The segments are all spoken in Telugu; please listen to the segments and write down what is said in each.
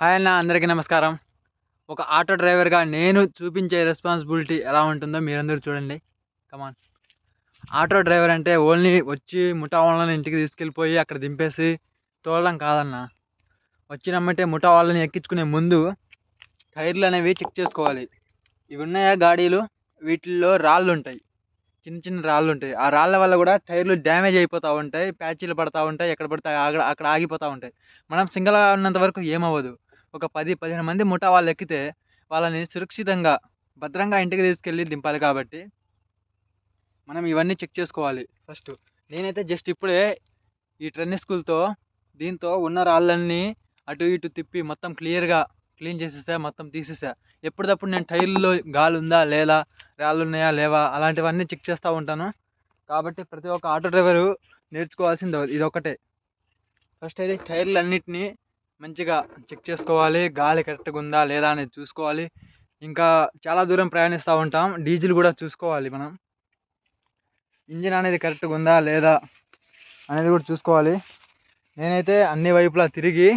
హాయ్ అన్న అందరికీ నమస్కారం. ఒక ఆటో డ్రైవర్గా నేను చూపించే రెస్పాన్సిబిలిటీ ఎలా ఉంటుందో మీరందరూ చూడండి. కమాన్ ఆటో డ్రైవర్ అంటే ఓన్లీ వచ్చి ముఠా వాళ్ళని ఇంటికి తీసుకెళ్ళిపోయి అక్కడ దింపేసి తోలడం కాదన్న. వచ్చినమ్మంటే ముఠా వాళ్ళని ఎక్కించుకునే ముందు టైర్లు అనేవి చెక్ చేసుకోవాలి. ఇవి ఉన్నాయా గాడీలు? వీటిల్లో రాళ్ళు ఉంటాయి. చిన్న చిన్న రాళ్ళు ఉంటాయి. ఆ రాళ్ళ వల్ల కూడా టైర్లు డ్యామేజ్ అయిపోతూ ఉంటాయి ప్యాచీలు పడతా ఉంటాయి ఎక్కడ పడితే అక్కడ అక్కడ ఆగిపోతూ ఉంటాయి. మనం సింగల్గా ఉన్నంత వరకు ఏమవ్వదు. ఒక పది పదిహేను మంది ముఠా వాళ్ళు ఎక్కితే వాళ్ళని సురక్షితంగా భద్రంగా ఇంటికి తీసుకెళ్ళి దింపాలి కాబట్టి మనం ఇవన్నీ చెక్ చేసుకోవాలి ఫస్ట్. నేనైతే జస్ట్ ఇప్పుడే ఈ ట్రెన్నింగ్ స్కూల్తో దీంతో ఉన్న రాళ్ళన్నీ అటు ఇటు తిప్పి మొత్తం క్లియర్గా క్లీన్ చేసేసా మొత్తం తీసేసా. ఎప్పటికప్పుడు నేను టైర్లో గాలి ఉందా లేదా రాళ్ళు ఉన్నాయా లేవా అలాంటివన్నీ చెక్ చేస్తూ ఉంటాను. కాబట్టి ప్రతి ఒక్క ఆటో డ్రైవరు నేర్చుకోవాల్సింది ఇది ఒకటే ఫస్ట్ అయితే టైర్లు అన్నిటినీ మంచిగా చెక్ చేసుకోవాలి గాలి కరెక్ట్గా ఉందా లేదా అనేది చూసుకోవాలి. ఇంకా చాలా దూరం ప్రయాణిస్తూ ఉంటాం డీజిల్ కూడా చూసుకోవాలి మనం. ఇంజిన్ అనేది కరెక్ట్గా ఉందా లేదా అనేది కూడా చూసుకోవాలి. నేనైతే అన్ని వైపులా తిరిగి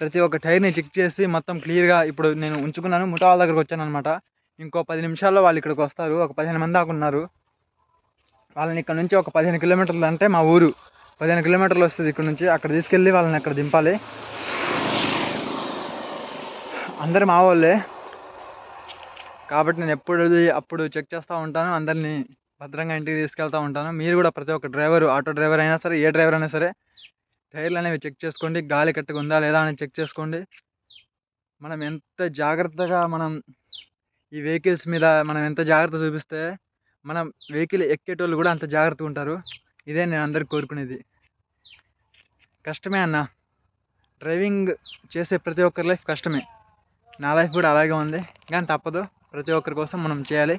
ప్రతి ఒక్క టైర్ని చెక్ చేసి మొత్తం క్లియర్గా ఇప్పుడు నేను ఉంచుకున్నాను ముఠా వాళ్ళ దగ్గరకు వచ్చాను అనమాట ఇంకో పది నిమిషాల్లో వాళ్ళు ఇక్కడికి వస్తారు ఒక పదిహేను మంది దాకా ఉన్నారు. వాళ్ళని ఇక్కడ నుంచి ఒక పదిహేను కిలోమీటర్లు అంటే మా ఊరు. పదిహేను కిలోమీటర్లు వస్తుంది ఇక్కడ నుంచి అక్కడ తీసుకెళ్ళి వాళ్ళని అక్కడ దింపాలి. అందరు మా వాళ్ళే. కాబట్టి నేను ఎప్పుడు అప్పుడు చెక్ చేస్తూ ఉంటాను. అందరినీ భద్రంగా ఇంటికి తీసుకెళ్తూ ఉంటాను. మీరు కూడా ప్రతి ఒక్క డ్రైవర్ ఆటో డ్రైవర్ అయినా సరే ఏ డ్రైవర్ అయినా సరే టైర్లు అనేవి చెక్ చేసుకోండి. గాలి కట్టుగా ఉందా లేదా అని చెక్ చేసుకోండి. మనం ఎంత జాగ్రత్తగా మనం ఈ వెహికల్స్ మీద మనం ఎంత జాగ్రత్త చూపిస్తే మనం వెహికల్ ఎక్కేటోళ్ళు కూడా అంత జాగ్రత్తగా ఉంటారు. ఇదే నేను అందరికి కోరుకునేది. కష్టమే అన్న. డ్రైవింగ్ చేసే ప్రతి ఒక్కరి లైఫ్ కష్టమే. నా లైఫ్ కూడా అలాగే ఉంది. కానీ తప్పదు. ప్రతి ఒక్కరి కోసం మనం చేయాలి.